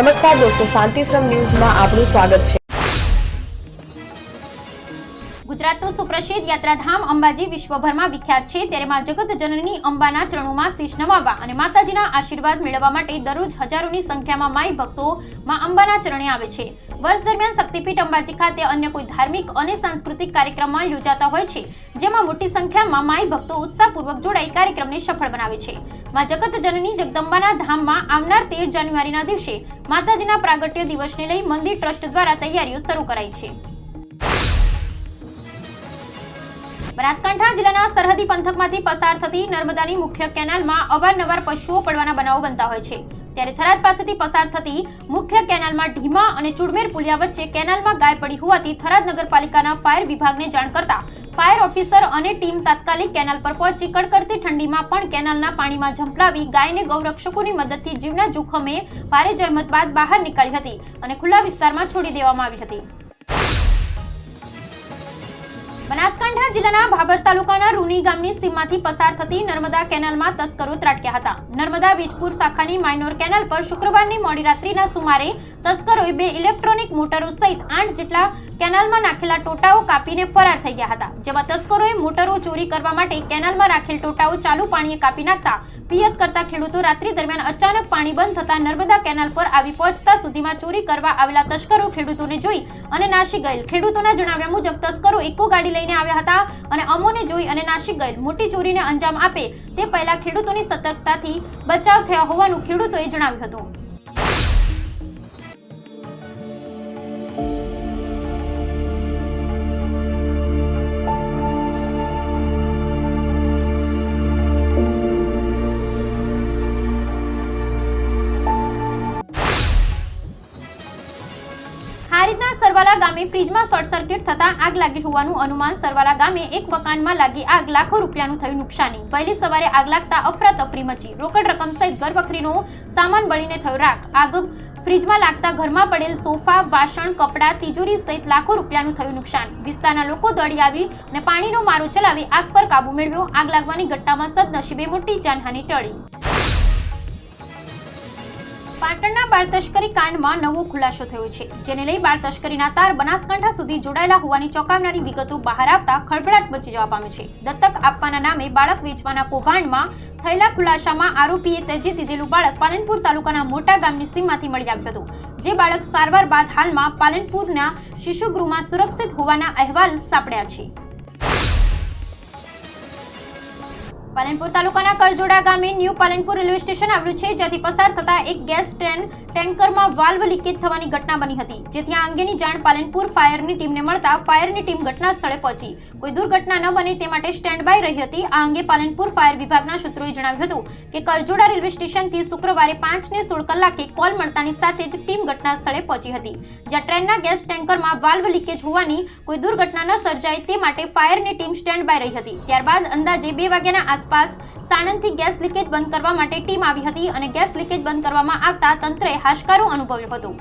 નમસ્કાર દોસ્તો, શાંતિશ્રમ ન્યૂઝમાં આપનું સ્વાગત છે. ગુજરાતનું સુપ્રસિદ્ધ યાત્રાધામ અંબાજી વિશ્વભરમાં વિખ્યાત છે. ત્યારે માં જગત જનની અંબાના ચરણોમાં શીશ નમાવવા અને માતાજીના આશીર્વાદ મેળવવા માટે દરરોજ હજારોની સંખ્યામાં માઈ ભક્તો માં અંબાના ચરણે આવે છે. વર્ષ દરમિયાન શક્તિપીઠ અંબાજી ખાતે અન્ય કોઈ ધાર્મિક અને સાંસ્કૃતિક કાર્યક્રમમાં યોજાતા હોય છે, જેમાં મોટી સંખ્યામાં માઈ ભક્તો ઉત્સાહપૂર્વક જોડાઈ કાર્યક્રમને સફળ બનાવે છે. માં જગત જનની જગદંબાના ધામમાં આવનાર તેર જાન્યુઆરીના દિવસે માતાજીના પ્રાગટ્ય દિવસને લઈ મંદિર ટ્રસ્ટ દ્વારા તૈયારીઓ શરૂ કરાઈ છે. બનાસકાંઠા જિલ્લાના સરહદી પંથકમાંથી પસાર થતી નર્મદાની મુખ્ય કેનાલમાં અવારનવાર પશુઓ પડવાના બનાવો બનતા હોય છે. ત્યારે થરાદ પાસેથી પસાર થતી મુખ્ય કેનાલમાં ઢીમા અને ચુડમેર પુલિયા વચ્ચે કેનાલમાં ગાય પડી હોવાથી થરાદ નગરપાલિકાના ફાયર વિભાગને જાણ કરતા ફાયર ઓફિસર અને ટીમ તાત્કાલિક કેનાલ પર પહોંચી, કડકડતી ઠંડીમાં પણ કેનાલના પાણીમાં ઝંપલાવી ગાયને ગૌરક્ષકોની મદદથી જીવના જોખમે ભારે જહેમત બાદ બહાર નીકળી હતી અને ખુલ્લા વિસ્તારમાં છોડી દેવામાં આવી હતી. બનાસકાંઠા જિલ્લાના ભાભર તાલુકાના રૂની ગામની સીમમાંથી પસાર થતી નર્મદા કેનાલમાં તસ્કરો ત્રાટક્યા હતા. નર્મદા વીજપુર શાખાની માઇનોર કેનાલ પર શુક્રવારની મોડી રાત્રિના સુમારે તસ્કરોએ બે ઇલેક્ટ્રોનિક મોટરો સહિત આઠ જેટલા કેનાલમાં નાખેલા ટોટાઓ કાપીને ફરાર થઈ ગયા હતા, જેમાં તસ્કરોએ મોટરો ચોરી કરવા માટે કેનાલમાં રાખેલ ટોટાઓ ચાલુ પાણીએ કાપી નાખતા પિયત કરતા ખેડૂતો રાત્રિ દરમિયાન અચાનક પાણી બંધ થતા નર્મદા કેનાલ પર આવી પહોંચતા સુધીમાં ચોરી કરવા આવેલા તસ્કરો ખેડૂતોને જોઈ અને નાસી ગયેલ. ખેડૂતોના જણાવ્યા મુજબ, તસ્કરો ઇકો ગાડી લઈને આવ્યા હતા અને અમોને જોઈ અને નાસી ગયેલ. મોટી ચોરીને અંજામ આપે તે પહેલા ખેડૂતોની સતર્કતાથી બચાવ થયા હોવાનું ખેડૂતોએ જણાવ્યું હતું. ગામે ફ્રીજમાં શોર્ટ સર્કિટ થતા આગ લાગી હોવાનું અનુમાન સરવાળા ગામે એક મકાનમાં લાગી આગ લાખો રૂપિયાનું થયું નુકસાની. વહેલી સવારે આગ લાગતા અફરાતફરી મચી. રોકડ રકમ સહિત ઘરવખરીનો સામાન બળીને થયો રાખ. આગ ફ્રીજમાં લાગતા ઘરમાં પડેલ સોફા, વાસણ, કપડાં, તિજોરી સહિત લાખો રૂપિયાનું થયું નુકસાન. વિસ્તારના લોકો દોડી આવી અને પાણીનો મારો ચલાવી આગ પર કાબુ મેળવ્યો. આગ લાગવાની ઘટનામાં સદનસીબે મોટી જાનહાની ટળી. પાટણના બાળ તસ્કરી કાંડમાં નવો ખુલાસો થયો છે, જેને લઈ બાળ તસ્કરીના તાર બનાસકાંઠા સુધી જોડાયેલા હોવાની ચોંકાવનારી વિગતો બહાર આવતા ખળભળાટ મચી જવા પામ્યો છે. દત્તક આપવાના નામે બાળક વેચવાના કૌભાંડમાં થયેલા ખુલાસામાં આરોપીએ તેજી દીધેલું બાળક પાલનપુર તાલુકાના મોટા ગામની સીમમાંથી મળી આવ્યું હતું, જે બાળક સારવાર બાદ હાલમાં પાલનપુરના શિશુગૃહમાં સુરક્ષિત હોવાના અહેવાલ સાંપડ્યા છે. પાલનપુર તાલુકાના કરજોડા ગામે ન્યૂ પાલનપુર રેલવે સ્ટેશન આવ્યું છે જ્યાંથી પસાર થતા એક ગેસ ટ્રેન ટેન્કરમાં વાલ્વ લીકેજ થવાની ઘટના બની હતી, જેથી આ અંગેની જાણ પાલનપુર ફાયરની ટીમને મળતા ફાયરની ટીમ ઘટના સ્થળે પહોંચી. કોઈ દુર્ઘટના ન બને તે માટે સ્ટેન્ડ બાય રહી હતી. આ અંગે પાલનપુર ફાયર વિભાગના સૂત્રોએ જણાવ્યું હતું કે કરજોડા રેલવે સ્ટેશનથી શુક્રવારે પાંચને સોળ કલાકે કોલ મળતાની સાથે જ ટીમ ઘટના સ્થળે પહોંચી હતી. જ્યાં ટ્રેનના ગેસ ટેન્કરમાં વાલ્વ લીકેજ હોવાની કોઈ દુર્ઘટના ન સર્જાય તે માટે ફાયરની ટીમ સ્ટેન્ડ બાય રહી હતી. ત્યારબાદ અંદાજે બે વાગ્યાના આસપાસ સાણંદથી ગેસ લીકેજ બંધ કરવા માટે ટીમ આવી હતી અને ગેસ લીકેજ બંધ કરવામાં આવતા તંત્રએ હાશકારો અનુભવ્યો હતો.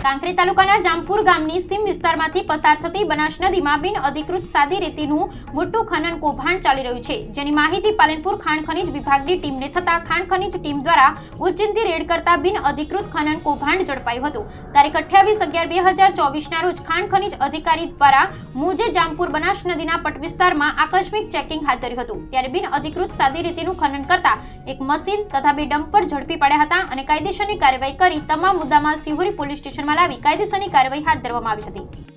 કાંકરી તાલુકાના જામપુર ગામની સીમ વિસ્તારમાંથી પસાર થતી બનાસ નદીમાં બિન અધિકૃત સાદી રેતીનું મોટું ખનન કૌભાંડ ચાલી રહ્યું છે, જેની માહિતી પાલનપુર ખાણ ખનીજ વિભાગની ટીમને થતા ખાણ ખનીજ ટીમ દ્વારા ઉચ્ચિંતી રેડ કરતા બિન અધિકૃત ખનન કૌભાંડ ઝડપાયું હતું. તારીખ અઠ્યાવીસ અગિયાર બે હજાર ચોવીસના રોજ ખાણ ખનીજ અધિકારી દ્વારા મુજે જામપુર બનાસ નદીના પટ વિસ્તારમાં આકસ્મિક ચેકિંગ હાથ ધર્યું હતું. ત્યારે બિન અધિકૃત સાદી રેતીનું ખનન કરતા એક મશીન તથા બે ડમ્પર ઝડપી પડ્યા હતા અને કાયદેસરની કાર્યવાહી કરી તમામ મુદ્દામાં સિહોરી પોલીસ સ્ટેશનમાં લાવી કાયદેસરની કાર્યવાહી હાથ ધરવામાં આવી હતી.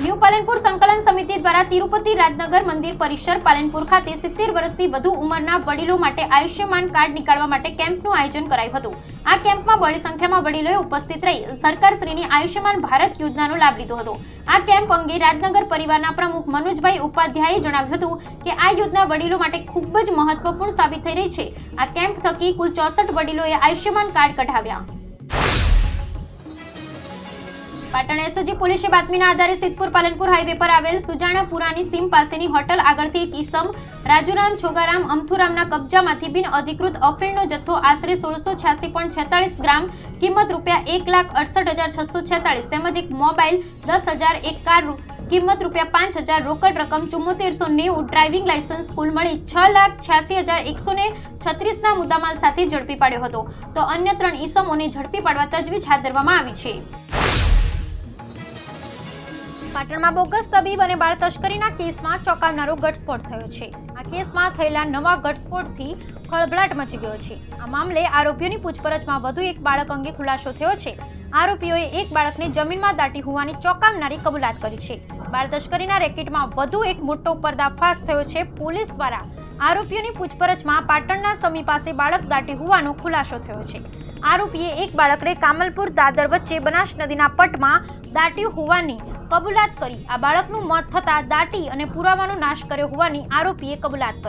ન્યૂ પાલનપુર સંકલન સમિતિ દ્વારા તિરુપતિ રાજનગર મંદિર પરિસર પાલનપુર ખાતે સિત્તેર વર્ષથી વધુ ઉંમરના વડીલો માટે આયુષ્યમાન કાર્ડ નીકાળવા માટે કેમ્પનું આયોજન કરાયું હતું. આ કેમ્પમાં બડી સંખ્યામાં વડીલોએ ઉપસ્થિત રહી સરકારશ્રીની આયુષ્યમાન ભારત યોજનાનો લાભ લીધો હતો. આ કેમ્પ અંગે રાજનગર પરિવારના પ્રમુખ મનોજભાઈ ઉપાધ્યાયે જણાવ્યું હતું કે આ યોજના વડીલો માટે ખૂબ જ મહત્વપૂર્ણ સાબિત થઈ રહી છે. આ કેમ્પ થકી કુલ ચોસઠ વડીલોએ આયુષ્યમાન કાર્ડ કઢાવ્યા. પાટણ એસઓજી પોલીસે બાતમીના આધારે સિદ્ધપુર પાલનપુર હાઈવે પર આવેલ સુજાણાપુરાની સીમ પાસેની હોટલ આગળથી એક ઈસમ, રાજુરામ છોગારામ અમથુરામના કબજામાંથી બિન અધિકૃત અફીણનો જથ્થો આશરે સોળસો છ્યાસી પોઈન્ટ છેતાળીસ ગ્રામ, કિંમત રૂપિયા એક લાખ અડસઠ હજાર છસો છેતાળીસ તેમજ એક મોબાઈલ દસ હજાર એક કાર કિંમત રૂપિયા પાંચ હજાર રોકડ રકમ ચુમ્મોતેરસો નેવું ડ્રાઇવિંગ લાયસન્સ કુલ મળી છ લાખ છ્યાસી હજાર એકસો ને છત્રીસના મુદ્દામાલ સાથે ઝડપી પાડ્યો હતો. તો અન્ય ત્રણ ઈસમોને ઝડપી પાડવા તજવીજ હાથ ધરવામાં આવી છે. પાટણમાં બોગસ તબીબ અને બાળ તસ્કરીના કેસમાં ચોંકાવનારો ઘટસ્ફોટ થયો છે. આ કેસમાં થયેલા નવા ઘટસ્ફોટથી ખળભળાટ મચી ગયો છે. આ મામલે આરોપીઓની પૂછપરછમાં વધુ એક બાળક અંગે ખુલાસો થયો છે. આરોપીઓએ એક બાળકને જમીનમાં દાટી હોવાની ચોંકાવનારી કબૂલાત કરી છે. બાળ તસ્કરીના રેકેટમાં વધુ એક મોટો પર્દાફાશ થયો છે પોલીસ દ્વારા. આરોપીઓની પૂછપરછમાં પાટણના સમી પાસે બાળક દાટી હોવાનો ખુલાસો થયો છે. આરોપીએ એક બાળકને કામલપુર દાદર વચ્ચે બનાસ નદીના પટમાં દાટ્યું હોવાની કબૂલાત કરી. આ બાળકનું મોત થતાં દાટી અને પુરાવાનો નાશ કર્યો હોવાની આરોપીએ કબૂલાત કરી.